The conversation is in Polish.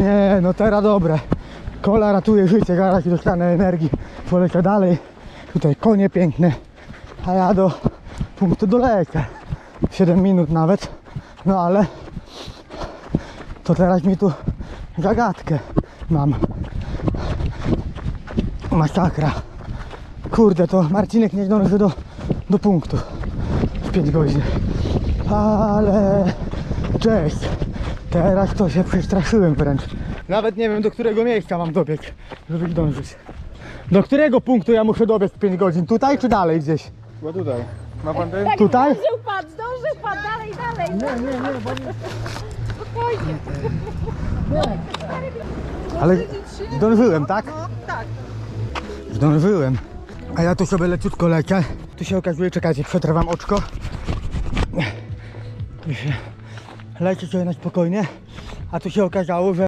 Nie, no teraz dobre. Kola ratuje życie, zaraz dostanę energii. Polecę dalej. Tutaj konie piękne. A ja do punktu dolecę. 7 minut nawet. No ale to teraz mi tu zagadkę mam. Masakra. Kurde, to Marcinek nie zdąży do, do punktu. W 5 godzin. Ale cześć. Teraz to się przestraszyłem wręcz. Nawet nie wiem do którego miejsca mam dobiec, żeby zdążyć. Do którego punktu ja muszę dobiec w 5 godzin? Tutaj czy dalej gdzieś? Bo tutaj. Ma pan ten? Tak, Tutaj? Zdążył pan, zdążył pan, dalej, dalej. Nie, nie, nie, bo nie. Spokojnie. Ale zdążyłem, tak? No, tak. Zdążyłem. A ja tu sobie leciutko lecę. Tu się okazuje, czekajcie, przetrwam oczko. Lecę sobie na spokojnie. A tu się okazało, że